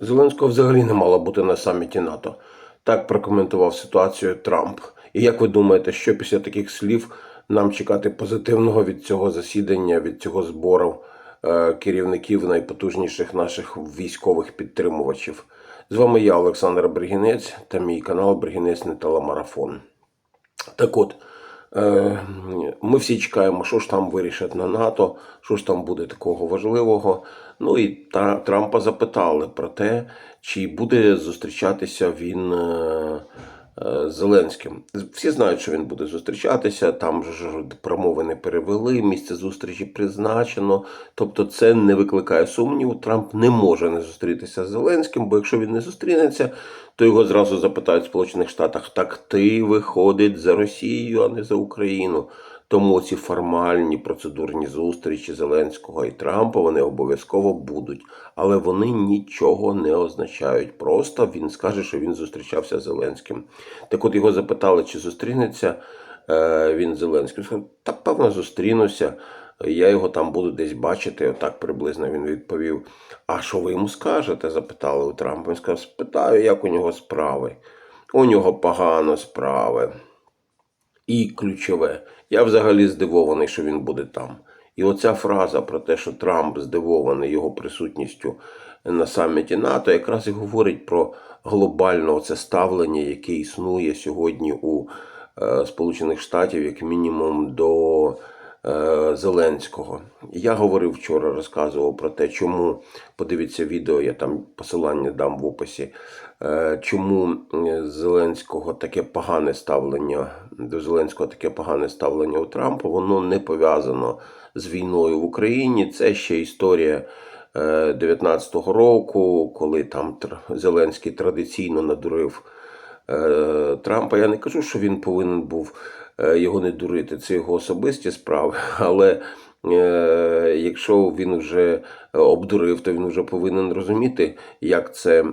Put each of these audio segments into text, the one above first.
Зеленського взагалі не мало бути на саміті НАТО. Так прокоментував ситуацію Трамп. І як ви думаєте, що після таких слів нам чекати позитивного від цього засідання, від цього збору е, керівників найпотужніших наших військових підтримувачів? З вами я, Олександр Бригінець, та мій канал Бригінець не телемарафон. Так от, ми всі чекаємо, що ж там вирішать на НАТО, що ж там буде такого важливого. Ну і та, Трампа запитали про те, чи буде зустрічатися він е, е, Зеленським. Всі знають, що він буде зустрічатися, там ж промови не перевели, місце зустрічі призначено. Тобто це не викликає сумніву. Трамп не може не зустрітися з Зеленським, бо якщо він не зустрінеться, то його зразу запитають в Сполучених Штатах: так ти виходить за Росію, а не за Україну. Тому ці формальні процедурні зустрічі Зеленського і Трампа вони обов'язково будуть, але вони нічого не означають. Просто він скаже, що він зустрічався з Зеленським. Так от його запитали, чи зустрінеться е, він з Зеленським. Сказав, та певно зустрінуся. Я його там буду десь бачити. Отак приблизно він відповів. А що ви йому скажете? запитали у Трампа. Він сказав, спитаю, як у нього справи. У нього погано справи. І ключове, я взагалі здивований, що він буде там. І оця фраза про те, що Трамп здивований його присутністю на саміті НАТО, якраз і говорить про глобальне оце ставлення, яке існує сьогодні у е, Сполучених Штатів, як мінімум до Зеленського. Я говорив вчора, розказував про те, чому подивіться відео, я там посилання дам в описі. е, Чому е, Зеленського таке погане ставлення до Зеленського таке погане ставлення у Трампа, воно не пов'язано з війною в Україні. Це ще історія е, 19-го року, коли там Зеленський традиційно надурив е, Трампа. Я не кажу, що він повинен був е, його не дурити, це його особисті справи, але е, якщо він вже обдурив, то він вже повинен розуміти, як це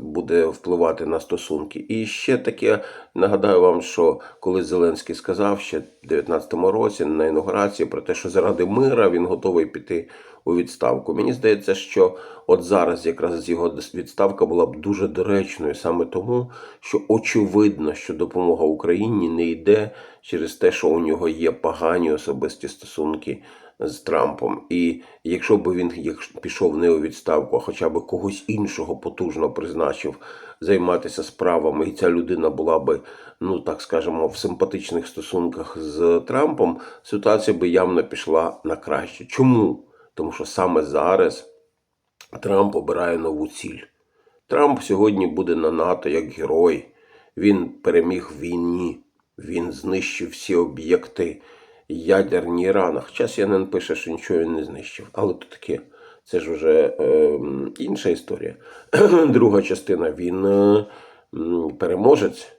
буде впливати на стосунки. І ще таке нагадаю вам, що коли Зеленський сказав ще в 19-му році на інаугурації про те, що заради мира він готовий піти у відставку. Мені здається, що от зараз якраз його відставка була б дуже доречною саме тому, що очевидно, що допомога Україні не йде через те, що у нього є погані особисті стосунки з Трампом. І якщо б він пішов не у відставку, а хоча б когось іншого потужно призначив займатися справами, і ця людина була би, ну так скажемо, в симпатичних стосунках з Трампом, ситуація би явно пішла на краще. Чому? Тому що саме зараз Трамп обирає нову ціль. Трамп сьогодні буде на НАТО як герой. Він переміг в війні, він знищив всі об'єкти ядерні Ірана. Хоча CNN пише, що нічого він не знищив. Але то таке. Це ж вже е, інша історія. Друга частина він е, переможець.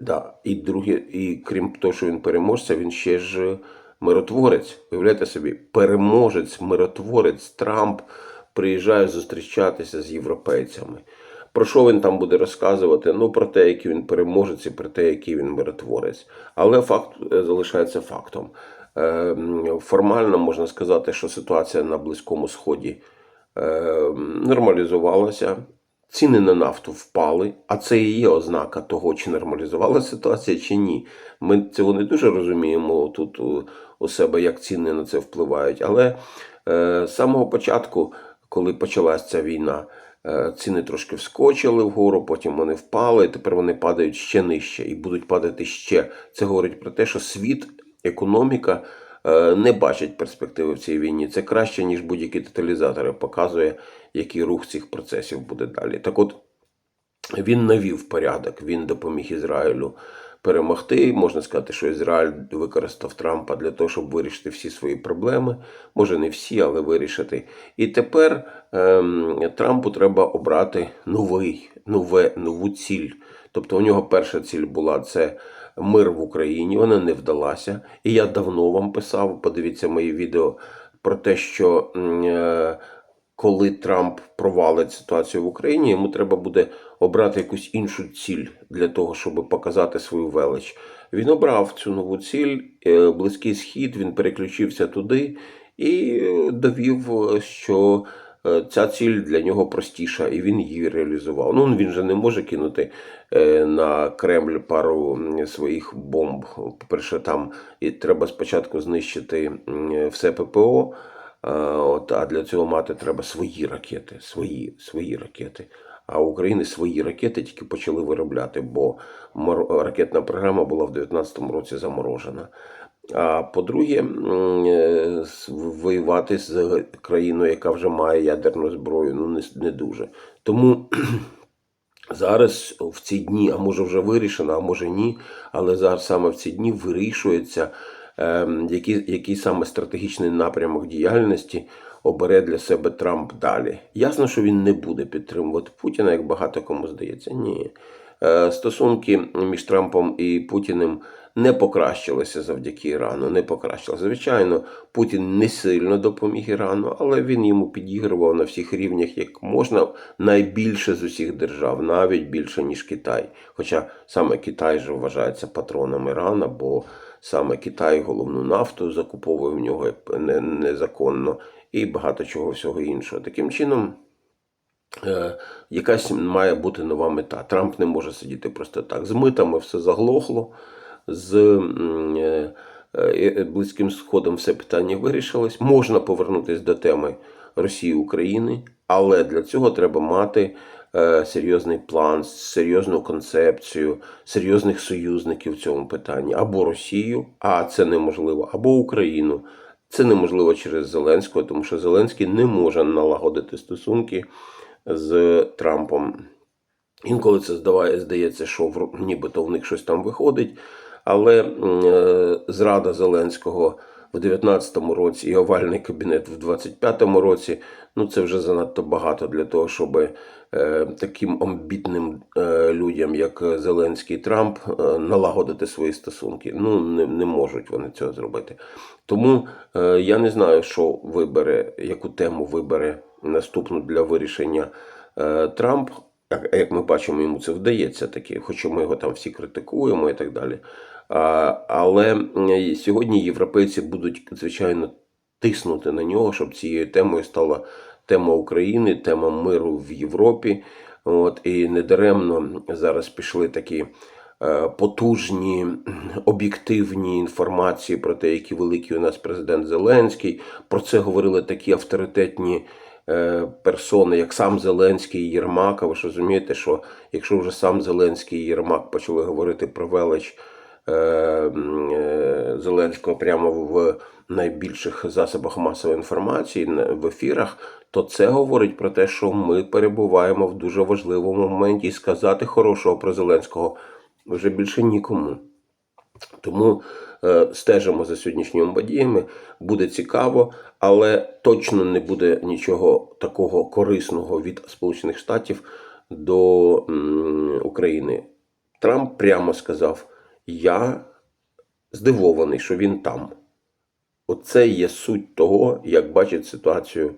Да. І друге, і крім того, що він переможця, він ще ж миротворець. Уявляєте собі, переможець, миротворець Трамп приїжджає зустрічатися з європейцями. Про що він там буде розказувати? Ну, про те, який він переможець, і про те, який він миротворець. Але факт е, залишається фактом. Е, Формально можна сказати, що ситуація на Близькому Сході е, нормалізувалася. Ціни на нафту впали, а це і є ознака того, чи нормалізувалася ситуація, чи ні. Ми цього не дуже розуміємо тут у, себе, як ціни на це впливають. Але е, з самого початку, коли почалася ця війна, е, ціни трошки вскочили вгору, потім вони впали, і тепер вони падають ще нижче і будуть падати ще. Це говорить про те, що світ, економіка не бачать перспективи в цій війні. Це краще, ніж будь-які тоталізатори. Показує, який рух цих процесів буде далі. Так от він навів порядок, він допоміг Ізраїлю перемогти. Можна сказати, що Ізраїль використав Трампа для того, щоб вирішити всі свої проблеми. Може, не всі, але вирішити. І тепер ем, Трампу треба обрати новий, нове, нову ціль. Тобто у нього перша ціль була це мир в Україні. Вона не вдалася. І я давно вам писав, подивіться мої відео про те, що. е, коли Трамп провалить ситуацію в Україні, йому треба буде обрати якусь іншу ціль для того, щоб показати свою велич. Він обрав цю нову ціль, е, Близький Схід, він переключився туди і довів, е, що ця ціль для нього простіша, і він її реалізував. Ну він же не може кинути е, на Кремль пару своїх бомб. По-перше, там і треба спочатку знищити все ППО. А, от, а для цього мати треба свої ракети, свої, свої ракети. А України свої ракети тільки почали виробляти, бо ракетна програма була в 2019 році заморожена. А по-друге, е, воювати з країною, яка вже має ядерну зброю, ну не, не дуже. Тому зараз в ці дні, а може вже вирішено, а може ні, але зараз саме в ці дні вирішується, ем, який, який саме стратегічний напрямок діяльності обере для себе Трамп далі. Ясно, що він не буде підтримувати Путіна, як багато кому здається. Ні. Е, Стосунки між Трампом і Путіним не покращилися завдяки Ірану. Не покращилися. Звичайно, Путін не сильно допоміг Ірану, але він йому підігрував на всіх рівнях, як можна, найбільше з усіх держав, навіть більше ніж Китай. Хоча саме Китай же вважається патроном Ірана, бо саме Китай головну нафту закуповує в нього незаконно і багато чого всього іншого. Таким чином. Е, якась має бути нова мета. Трамп не може сидіти просто так. З митами все заглохло, з м, е, е, Близьким Сходом все питання вирішилось. Можна повернутися до теми Росії України, але для цього треба мати е, серйозний план, серйозну концепцію, серйозних союзників в цьому питанні або Росію, а це неможливо, або Україну. Це неможливо через Зеленського, тому що Зеленський не може налагодити стосунки з Трампом. Інколи це здається, що нібито в них щось там виходить. Але е, зрада Зеленського в 19-му році і овальний кабінет в 25-му році ну це вже занадто багато для того, щоб е, таким амбітним е, людям, як Зеленський і Трамп, налагодити свої стосунки. Ну не, не можуть вони цього зробити. Тому я не знаю, що вибере, яку тему вибере наступну для вирішення Трамп. Як, ми бачимо, йому це вдається таки, хоча ми його там всі критикуємо і так далі. А, але сьогодні європейці будуть, звичайно, тиснути на нього, щоб цією темою стала тема України, тема миру в Європі. От, і недаремно зараз пішли такі е, потужні, об'єктивні інформації про те, який великий у нас президент Зеленський. Про це говорили такі авторитетні персони, як сам Зеленський і Єрмак. А ви ж розумієте, що якщо вже сам Зеленський і Єрмак почали говорити про велич е, е, Зеленського прямо в найбільших засобах масової інформації в ефірах, то це говорить про те, що ми перебуваємо в дуже важливому моменті і сказати хорошого про Зеленського вже більше нікому. Тому е, стежимо за сьогоднішніми подіями. Буде цікаво, але точно не буде нічого такого корисного від Сполучених Штатів до України. Трамп прямо сказав: Я здивований, що він там. Оце є суть того, як бачить ситуацію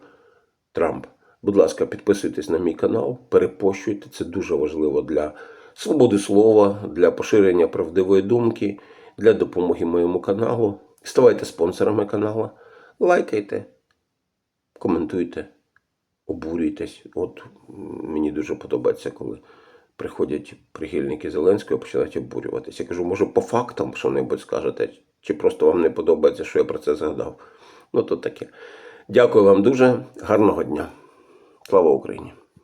Трамп. Будь ласка, підписуйтесь на мій канал, перепощуйте. Це дуже важливо для свободи слова, для поширення правдивої думки, для допомоги моєму каналу. Ставайте спонсорами каналу, лайкайте, коментуйте, обурюйтесь. От мені дуже подобається, коли приходять прихильники Зеленського і починають обурюватися. Я кажу, може, по фактам що-небудь скажете, чи просто вам не подобається, що я про це згадав. Ну, то таке. Дякую вам дуже, гарного дня. Слава Україні!